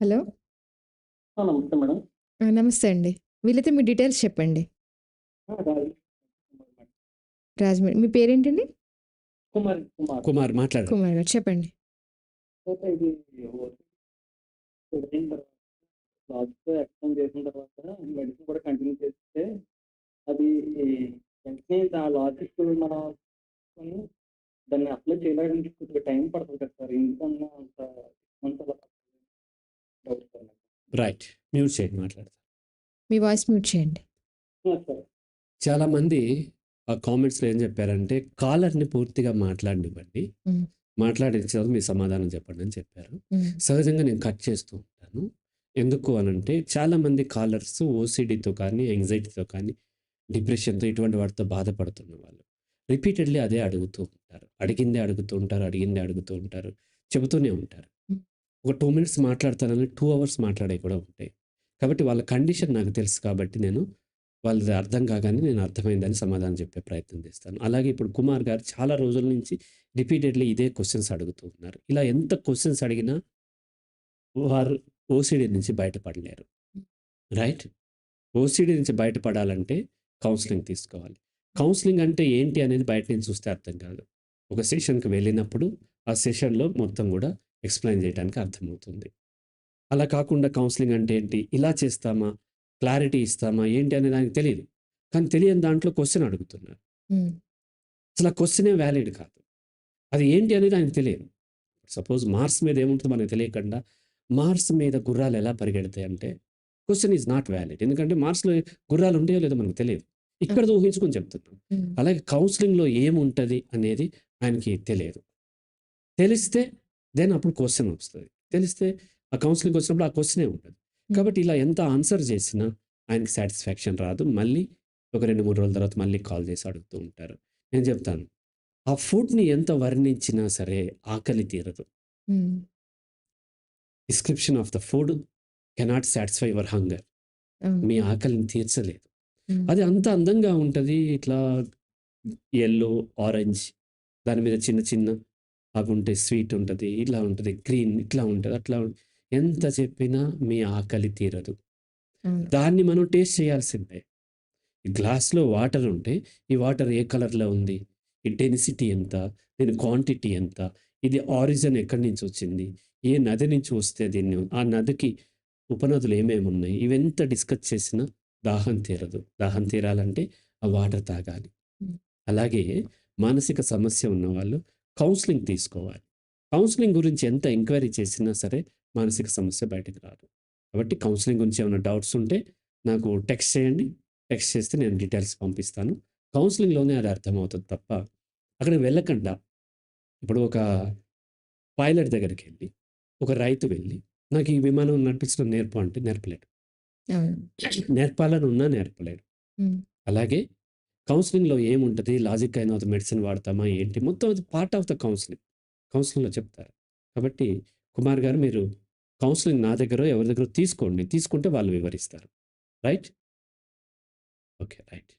Hello. నమస్తే madam. నమస్తే అండి. వీలైతే మీ డీటెయిల్స్ చెప్పండి. రాజమండ్రి. మీ పేరేంటండి? కుమార్, కుమార్. కుమార్ మాట్లాడండి. కుమార్ గారు. చెప్పండి. ఎక్స్‌టెండ్ చేసిన తర్వాత మెడిసిన్ కూడా కంటిన్యూ చేస్తే అది వెంటనే ఆ లాజిక్ మనం దాన్ని అప్లై చేయడానికి కొద్దిగా టైం పడుతుంది కదా సార్. ఎందుకన్నా అంత మంత్స్ అలా పడుతుంది. డౌట్ సార్ నాకు. రైట్. మ్యూట్ చేయండి మాట్లాడతారు. మీ వాయిస్ మ్యూట్ చేయండి. చాలామంది ఆ కామెంట్స్‌లో ఏం చెప్పారంటే కాలర్‌ని పూర్తిగా మాట్లాడనివ్వండి. మాట్లాడిన తర్వాత మీ సమాధానం చెప్పండి అని చెప్పారు. సహజంగా నేను కట్ చేస్తూ ఉంటాను. ఎందుకు అనంటే చాలామంది కాలర్స్ ఓసీడీతో కానీ, యాంగ్జైటీతో కానీ, డిప్రెషన్‌తో ఇటువంటి వాటితో బాధపడుతున్న వాళ్ళు. రిపీటెడ్‌లీ అదే అడుగుతూ ఉంటారు. అడిగిందే అడుగుతూ ఉంటారు. అడిగిందే అడుగుతూ ఉంటారు. చెబుతూనే ఉంటారు. ఒక టూ మినిట్స్ మాట్లాడతానని టూ అవర్స్ మాట్లాడే కూడా ఉంటాయి. కాబట్టి వాళ్ళ కండిషన్ నాకు తెలుసు కాబట్టి నేను వాళ్ళది అర్థం కాగానే నేను అర్థమైందని సమాధానం చెప్పే ప్రయత్నం చేస్తాను. అలాగే ఇప్పుడు కుమార్ గారు చాలా రోజుల నుంచి రిపీటెడ్‌లీ ఇదే క్వశ్చన్స్ అడుగుతూ ఉన్నారు. ఇలా ఎంత క్వశ్చన్స్ అడిగినా వారు ఓసీడీ నుంచి బయటపడలేరు. రైట్? ఓసీడీ నుంచి బయటపడాలంటే కౌన్సిలింగ్ తీసుకోవాలి. కౌన్సిలింగ్ అంటే ఏంటి అనేది బయట నుంచి చూస్తే అర్థం కాదు. ఒక సెషన్‌కి వెళ్ళినప్పుడు ఆ సెషన్‌లో మొత్తం కూడా ఎక్స్‌ప్లెయిన్ చేయడానికి అర్థమవుతుంది. అలా కాకుండా కౌన్సెలింగ్ అంటే ఏంటి? ఇలా చేస్తామా? క్లారిటీ ఇస్తామా? ఏంటి అనేది ఆయనకు తెలీదు. కానీ తెలియని దాంట్లో క్వెషన్ అడుగుతున్నారు. అసలు ఆ క్వెషనే వాలిడ్ కాదు. అది ఏంటి అనేది ఆయనకు తెలియదు. సపోజ్ మార్స్ మీద ఏముంటుందో మనకు తెలియకుండా మార్స్ మీద గుర్రాలు ఎలా పరిగెడతాయి అంటే క్వెషన్ ఈజ్ నాట్ వాలిడ్. ఎందుకంటే మార్స్‌లో గుర్రాలు ఉంటాయో లేదో మనకు తెలియదు. ఇక్కడ ఊహించుకొని చెప్తున్నాం. అలాగే కౌన్సెలింగ్‌లో ఏముంటది అనేది ఆయనకి తెలియదు. తెలిస్తే దెన్ అప్పుడు క్వెషన్ వస్తది. తెలిస్తే ఆ కౌన్సెలింగ్‌కి వచ్చినప్పుడు ఆ క్వెషనే ఉండదు. కాబట్టి ఇలా ఎంత ఆన్సర్ చేసినా ఆయనకి సాటిస్ఫాక్షన్ రాదు. మళ్ళీ ఒక 2, 3 రోజుల తర్వాత మళ్ళీ కాల్ చేసి అడుగుతూ ఉంటారు. నేను చెప్తాను. ఆ ఫుడ్‌ని ఎంత వర్ణించినా సరే ఆకలి తీరదు. Description of the food cannot satisfy your hunger. మీ ఆకలిని తీర్చలేదు. హ్మ్. అది అంత అందంగా ఉంటది. ఇట్లా యెల్లో, ఆరెంజ్ దాని మీద చిన్న చిన్న అవుంటాయి. స్వీట్ ఉంటది. ఇలా ఉంటది. గ్రీన్ ఇట్లా ఉంటది. అట్లా ఎంత చెప్పినా మీ ఆకలి తీరదు. దాన్ని మనం టేస్ట్ చేయాల్సిందే. గ్లాస్‌లో వాటర్ ఉంటే ఈ వాటర్ ఏ కలర్‌లో ఉంది? ఈ డెన్సిటీ ఎంత? దీని క్వాంటిటీ ఎంత? ఇది ఆరిజిన్ ఎక్కడి నుంచి వచ్చింది? ఏ నది నుంచి వస్తే దీన్ని ఆ నదికి ఉపనదులు ఏమేమి ఉన్నాయి? ఇవెంత డిస్కస్ చేసినా దాహం తీరదు. దాహం తీరాలంటే ఆ వాటర్ తాగాలి. అలాగే మానసిక సమస్య ఉన్నవాళ్ళు కౌన్సెలింగ్ తీసుకోవాలి. కౌన్సెలింగ్ గురించి ఎంత ఎంక్వైరీ చేసినా సరే మానసిక సమస్య బయటకు రాదు. కాబట్టి కౌన్సెలింగ్ గురించి ఏమైనా డౌట్స్ ఉంటే నాకు టెక్స్ట్ చేయండి. టెక్స్ట్ చేస్తే నేను డీటెయిల్స్ పంపిస్తాను. కౌన్సెలింగ్‌లోనే అది అర్థమవుతది తప్ప అక్కడికి వెళ్ళకుండా ఇప్పుడు ఒక పైలట్ దగ్గరికెళ్ళి, ఒక రైతు వెళ్ళి నాకు ఈ విమానం నడిపించడం నేర్పు అంటే నేర్పలేడు. నేర్పాలని ఉన్నా నేర్పలేడు. అలాగే కౌన్సిలింగ్లో ఏముంటది? లాజిక్ అయిన మెడిసిన్ వాడతామా ఏంటి? మొత్తం అది పార్ట్ ఆఫ్ ద కౌన్సిలింగ్ కౌన్సిలింగ్లో చెప్తారు. కాబట్టి కుమార్ గారు మీరు కౌన్సిలింగ్ నా దగ్గర ఎవరి దగ్గర తీసుకోండి. తీసుకుంటే వాళ్ళు వివరిస్తారు. రైట్? ఓకే. రైట్.